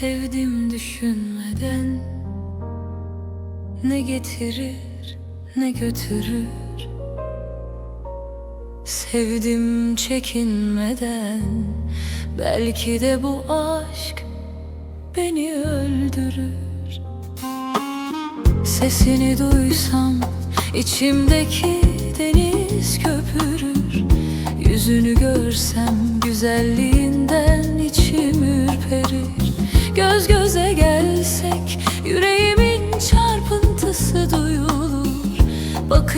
Sevdim düşünmeden. Ne getirir ne götürür. Sevdim çekinmeden. Belki de bu aşk beni öldürür. Sesini duysam içimdeki deniz köpürür. Yüzünü görsem güzelliğinden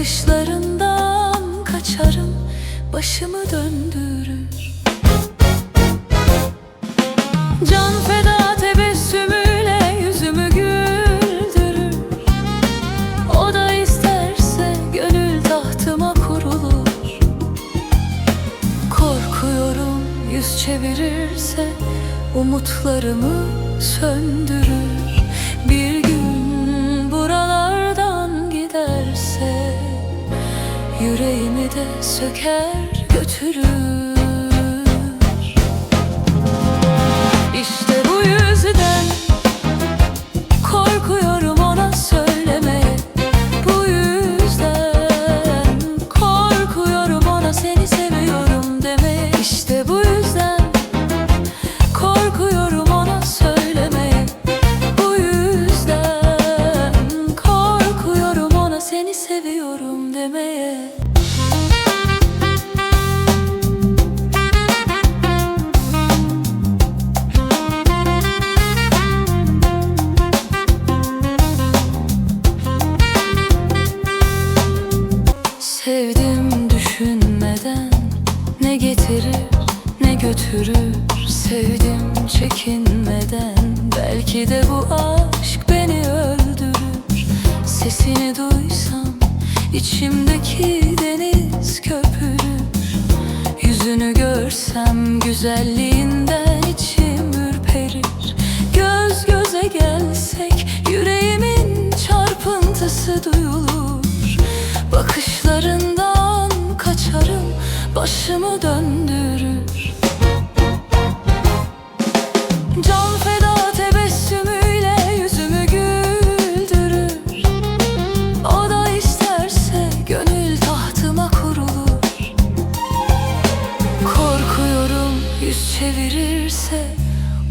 Bakışlarından kaçarım başımı döndürür. Can feda tebessümüyle yüzümü güldürür. O da isterse gönül tahtıma kurulur. Korkuyorum yüz çevirirse umutlarımı söndürür de söker götürür. İşte götürür. Sevdim çekinmeden. Belki de bu aşk beni öldürür. Sesini duysam içimdeki deniz köpürür. Yüzünü görsem güzelliğinden içim ürperir. Göz göze gelsek yüreğimin çarpıntısı duyulur. Bakışlarından kaçarım başımı döndürür Can feda tebessümüyle yüzümü güldürür. O da isterse gönül tahtıma kurulur. Korkuyorum yüz çevirirse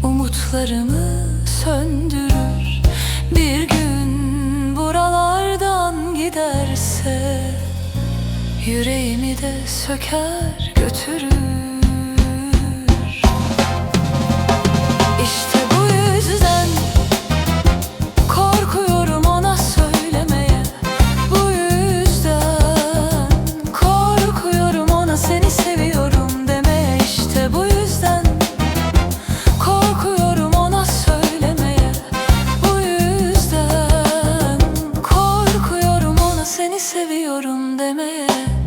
umutlarımı söndürür. Bir gün buralardan giderse yüreğimi de söker götürür seviyorum demeye